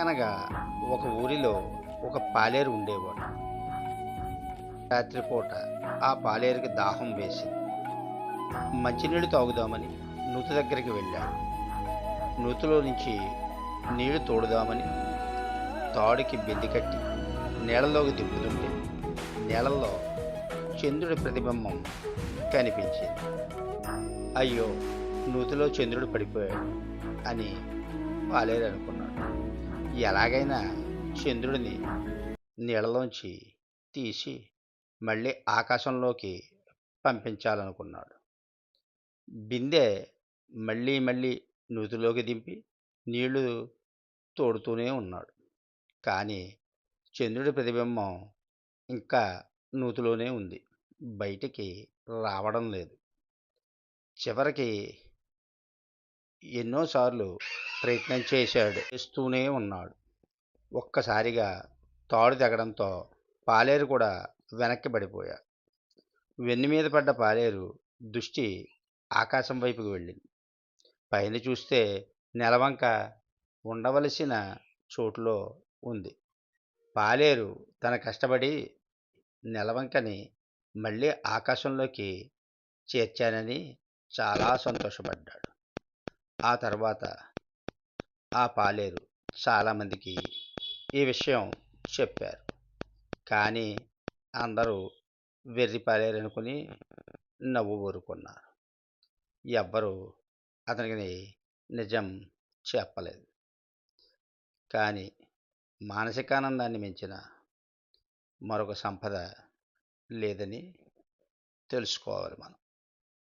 అనగా ఒక ఊరిలో ఒక పాలేరు ఉండేవాడు. రాత్రిపూట ఆ పాలేరుకి దాహం వేసింది మంచినీళ్ళు తాగుదామని నూతి దగ్గరికి వెళ్ళాడు. నూతులో నుంచి నీళ్ళు తోడుదామని తాడుకి బెద్ది కట్టి నీళ్ళలోకి దిగుతుంటే నీళ్ళల్లో చంద్రుడి ప్రతిబింబం కనిపించింది. అయ్యో నూతిలో చంద్రుడు పడిపోయాడు అని వాలేరు అనుకున్నాడు ఎలాగైనా చంద్రుడిని నీళ్ళలోంచి తీసి మళ్ళీ ఆకాశంలోకి పంపించాలనుకున్నాడు. బిందె మళ్ళీ మళ్ళీ నూతిలోకి దింపి నీళ్ళు తోడుతూనే ఉన్నాడు. కానీ చంద్రుడి ప్రతిబింబం ఇంకా నూతిలోనే ఉంది. బయటికి రావడం లేదు. చివరికి ఎన్నోసార్లు ప్రయత్నం చేశాడు. చేస్తూనే ఉన్నాడు. ఒక్కసారిగా తాడు తెగడంతో పాలేరు కూడా వెనక్కి పడిపోయాడు. వెన్ను మీద పడ్డ పాలేరు దృష్టి ఆకాశం వైపుకు వెళ్ళింది. పైన చూస్తే నెలవంక ఉండవలసిన చోటులో ఉంది. పాలేరు తన కష్టపడి నెలవంకని మళ్ళీ ఆకాశంలోకి చేర్చానని చాలా సంతోషపడ్డాడు. ఆ తర్వాత ఆ పాలేరు చాలామందికి ఈ విషయం చెప్పారు. కానీ అందరూ వెర్రి పాలేరు అనుకుని నవ్వు ఊరుకున్నారు. ఎవ్వరూ అతనికి నిజం చెప్పలేదు. కానీ మానసికానందాన్ని మించిన మరొక సంపద లేదని తెలుసుకోవాలి మనం.